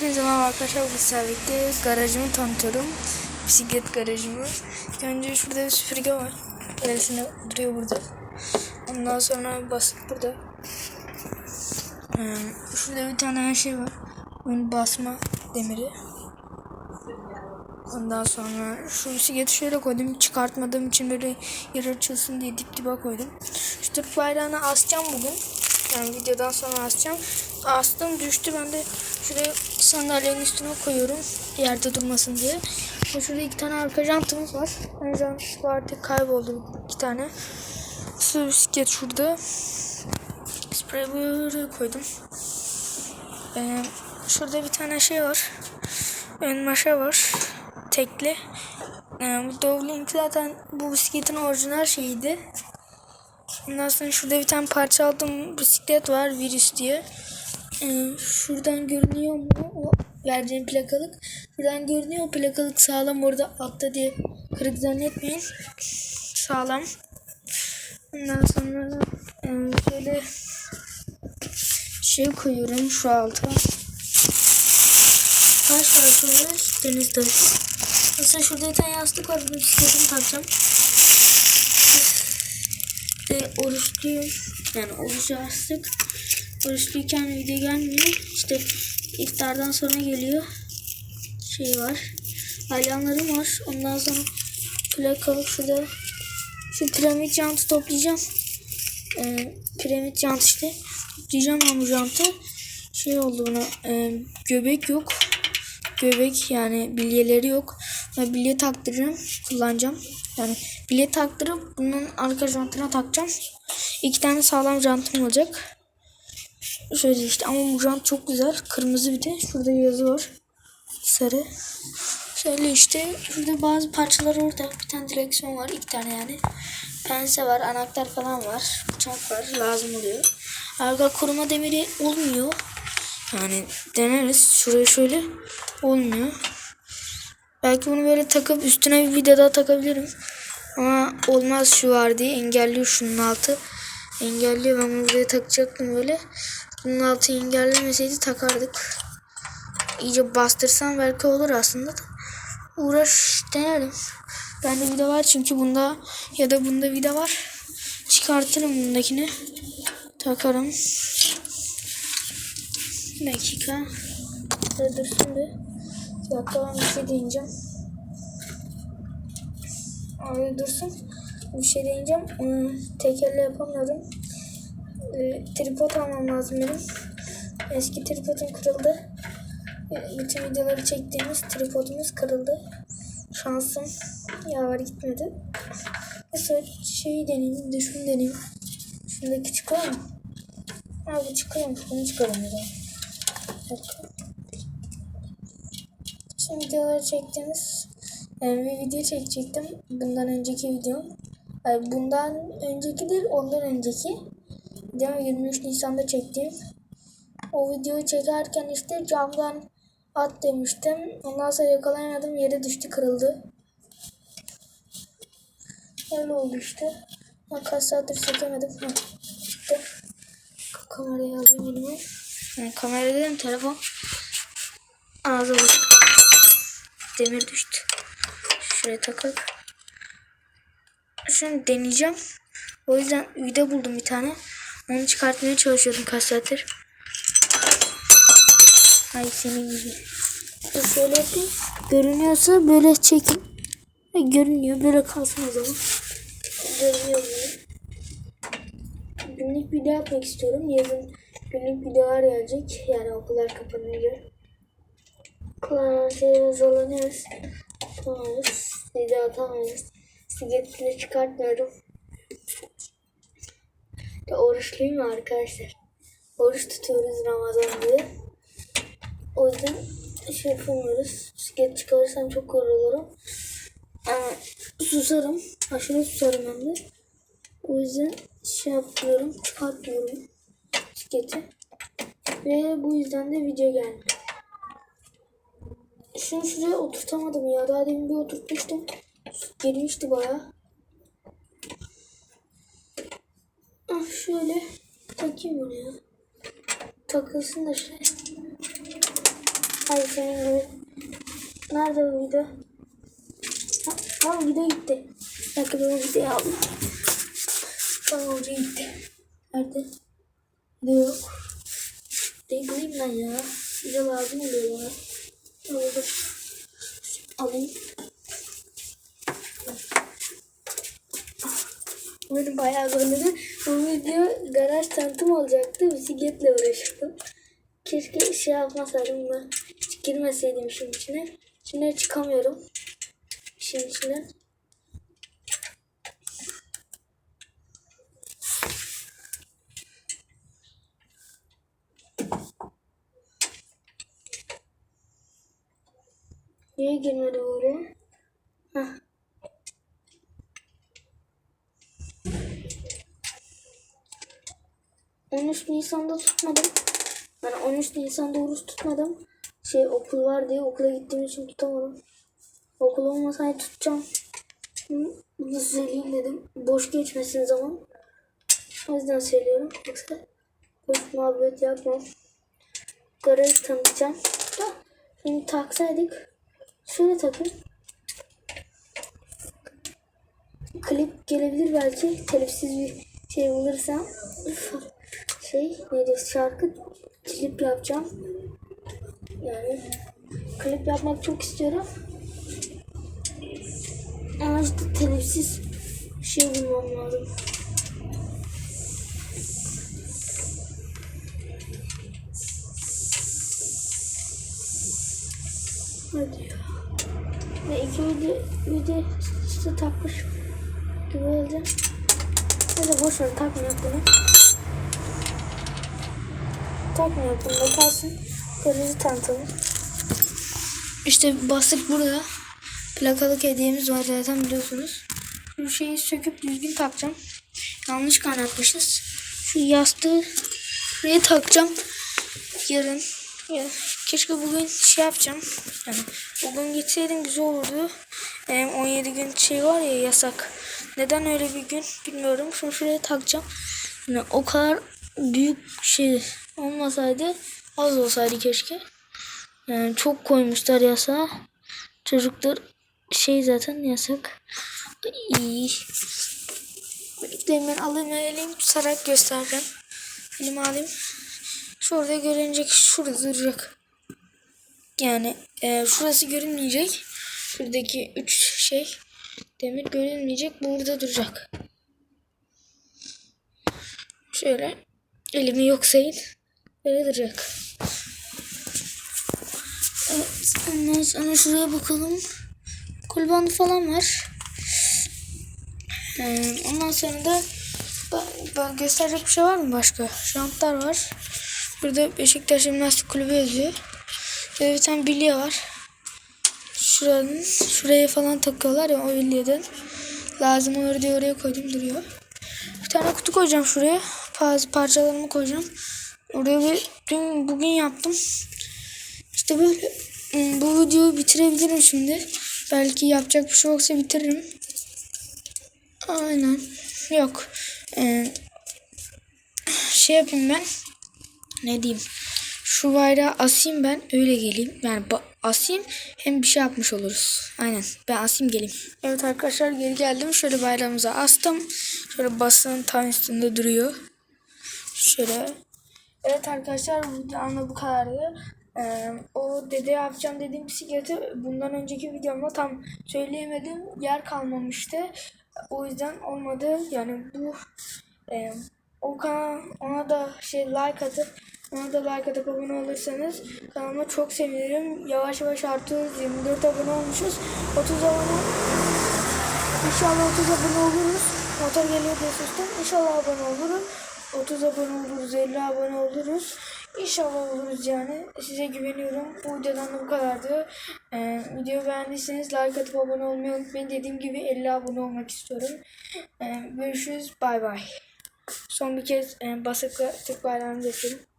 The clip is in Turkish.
Hepinize merhaba arkadaşlar. Bu servikte garajımı tanıtıyorum. Bisiklet garajımı. İlk Önce şurada bir süpürge var. Neresinde duruyor burada. Ondan sonra basıp burada. Ee, şurada bir tane her şey var. Ön basma demiri. Ondan sonra şu bisikleti şöyle koydum. Çıkartmadığım için böyle yer açılsın diye dip dibe koydum. Şu Türk bayrağını asacağım bugün. Yani videodan sonra asacağım. Astım düştü. Ben de şuraya sandalyenin üstüne koyuyorum. Yerde durmasın diye. Şurada iki tane arka jantımız var. Ön jant artık kayboldu iki tane. Su bisiklet şurada. Sprey böyle koydum. Ee, şurada bir tane şey var. Ön maşa var. Tekli. Ee, bu Dovlink zaten bu bisikletin orijinal şeyiydi. Ondan sonra şurada bir tane parça aldım bisiklet var virüs diye. Ee, şuradan görünüyor mu o vereceğim plakalık? Şuradan görünüyor o plakalık sağlam orada altta diye kırık zannetmeyin. Sağlam. Ondan sonra e, şöyle şey koyuyorum şu alta. Kaç parça var? Deniz taşı. Mesela şurada bir tane yastık var. Bu bisikletimi takacağım işte oruçluyum. Yani oruç astık. Oruçluyken video gelmiyor. İşte iftardan sonra geliyor. Şey var. Aylanlarım var. Ondan sonra plakalık şurada şu piramit jantı toplayacağım. Ee, piramit jant işte. Toplayacağım ben bu jantı. Şey oldu buna. E, göbek yok. Göbek yani bilyeleri yok. Ben bilye taktıracağım. Kullanacağım. Yani bilye taktırıp bunun arka jantına takacağım. İki tane sağlam jantım olacak. Şöyle işte ama bu jant çok güzel. Kırmızı bir de. Şurada yazı var. Sarı. Şöyle işte şurada bazı parçalar orada. Bir tane direksiyon var. iki tane yani. Pense var. Anahtar falan var. Bıçak var. Lazım oluyor. Arka koruma demiri olmuyor. Yani deneriz. Şuraya şöyle olmuyor. Belki bunu böyle takıp üstüne bir vida daha takabilirim. Ama olmaz şu var diye engelliyor şunun altı. Engelliyor ben bunu buraya takacaktım böyle. Bunun altı engellemeseydi takardık. İyice bastırsam belki olur aslında. Da. Uğraş denerim. Bende vida var çünkü bunda ya da bunda vida var. Çıkartırım bundakini. Takarım. Bir dakika. Dur şimdi. Ben bir şey deneyeceğim. Abi dursun. Bir şey deneyeceğim. Onu tek elle yapamıyorum. E, tripod almam lazım benim. Eski tripodum kırıldı. E, bütün videoları çektiğimiz tripodumuz kırıldı. Şansım yaver gitmedi. Mesela şeyi deneyeyim. Bir de şunu deneyeyim. Şundaki çıkıyor mu? Abi çıkıyor mu? Bunu. Bir dakika. Şimdi videoları çektiğimiz yani bir video çekecektim. Bundan önceki videom. Yani bundan önceki değil ondan önceki. Videom 23 Nisan'da çektiğim. O videoyu çekerken işte camdan at demiştim. Ondan sonra yakalayamadım. Yere düştü kırıldı. Öyle oldu işte. Ben saattir çekemedim. Ha. İşte. Kamerayı alayım elime. Yani kamera dedim telefon. Ağzı bak. Demir düştü. Şuraya takalım. Şunu deneyeceğim. O yüzden vida buldum bir tane. Onu çıkartmaya çalışıyordum kaç saattir. Ay senin gibi. Şöyle yapayım. Görünüyorsa böyle çekin. Ay, görünüyor. Böyle kalsın o zaman. Görünüyor böyle. Günlük video yapmak istiyorum. Yazın günlük videolar gelecek. Yani okullar kapanınca. Şey zorlanıyoruz. Atamayız. Video atamayız. Sigetini çıkartmıyorum. Ya oruçluyum arkadaşlar. Oruç tutuyoruz Ramazan diye. O yüzden şey yapamıyoruz. Bisiklet çıkarırsam çok yorulurum. Ama susarım. Aşırı susarım hem de. O yüzden şey yapıyorum. Çıkartmıyorum bisikleti. Ve bu yüzden de video gelmiyor. Şunu şuraya oturtamadım ya. Daha demin bir oturtmuştum. Gelmişti baya. Şöyle takayım bunu ya. Takılsın da şey. Hayır senin gibi. Nerede o video? Ha, ha video gitti. Dakika ben o videoyu aldım. Tamam video gitti. Nerede? Video yok. Değil bulayım ben ya. Video lazım oluyor bana. Orada. Alayım. Beni bayağı zorladı. Garaj tanıtım olacaktı. Bisikletle uğraşıyordum. Keşke şey yapmasaydım da hiç girmeseydim işin içine. Şimdi çıkamıyorum. İşin içine. Niye girmedi buraya? Heh. ...13 Nisan'da tutmadım. Yani 13 Nisan'da oruç tutmadım. Şey okul var diye okula gittiğim için tutamadım. Okul olmasaydı tutacağım. Söyleyeyim dedim. Boş geçmesin zaman. O yüzden söylüyorum. Yoksa boş muhabbet yapmam. Garajı tanıtacağım. Da şimdi taksaydık. Şöyle takın. Klip gelebilir belki. Telifsiz bir şey bulursam. Şey neydi şarkı klip yapacağım. Yani klip yapmak çok istiyorum. Ama işte telifsiz şey bulmam lazım. Hadi ya. Ve iki video, video işte takmış gibi olacak. Hadi boş ver takmıyor bunu. Takmıyor bunu da kalsın. Garajı tanıtalım. İşte bastık burada. Plakalık hediyemiz var zaten biliyorsunuz. Şu şeyi söküp düzgün takacağım. Yanlış kaynatmışız. Şu yastığı şuraya takacağım. Yarın. Ya, keşke bugün şey yapacağım. Yani bugün gitseydim güzel olurdu. Ee, 17 gün şey var ya yasak. Neden öyle bir gün bilmiyorum. Şunu şuraya takacağım. Yani o kadar büyük şey olmasaydı az olsaydı keşke. Yani çok koymuşlar yasağı. Çocuklar şey zaten yasak. İyi. Bekleyin alayım elim tutarak göstereceğim. Elimi alayım. Şurada görünecek şurada duracak. Yani e, şurası görünmeyecek. Şuradaki üç şey demir görünmeyecek. Burada duracak. Şöyle elimi yok sayın. Böyle duracak. Evet, ondan sonra şuraya bakalım. Kol bandı falan var. Ee, ondan sonra da ba- gösterecek bir şey var mı başka? Jantlar var. Burada Beşiktaş Jimnastik Kulübü yazıyor. Şurada bir tane bilye var. Şuranın, şuraya falan takıyorlar ya o bilyeden. Lazım olur diye oraya koydum duruyor. Tane kutu koyacağım şuraya. Bazı parçalarımı koyacağım. Oraya bir dün bugün yaptım. İşte böyle hmm, bu videoyu bitirebilirim şimdi. Belki yapacak bir şey olsa bitiririm. Aynen. Yok. Ee, şey yapayım ben. Ne diyeyim? Şu bayrağı asayım ben öyle geleyim. Yani asayım hem bir şey yapmış oluruz. Aynen ben asayım geleyim. Evet arkadaşlar geri geldim. Şöyle bayrağımıza astım. Şöyle basının tam üstünde duruyor. Şöyle. Evet arkadaşlar bu videomda bu kadardı. Ee, o dede yapacağım dediğim bisikleti bundan önceki videomda tam söyleyemedim. Yer kalmamıştı. O yüzden olmadı. Yani bu e, o kanal ona da şey like atıp ona da like atıp abone olursanız kanalıma çok sevinirim. Yavaş yavaş artıyoruz. 24 abone olmuşuz. 30 abone İnşallah 30 abone oluruz. Motor geliyor diye sustum. İnşallah abone oluruz. 30 abone oluruz, 50 abone oluruz. İnşallah oluruz yani. Size güveniyorum. Bu videodan da bu kadardı. Ee, videoyu beğendiyseniz like atıp abone olmayı unutmayın. Dediğim gibi 50 abone olmak istiyorum. Ee, görüşürüz. Bay bay. Son bir kez e, bayrağını geçelim.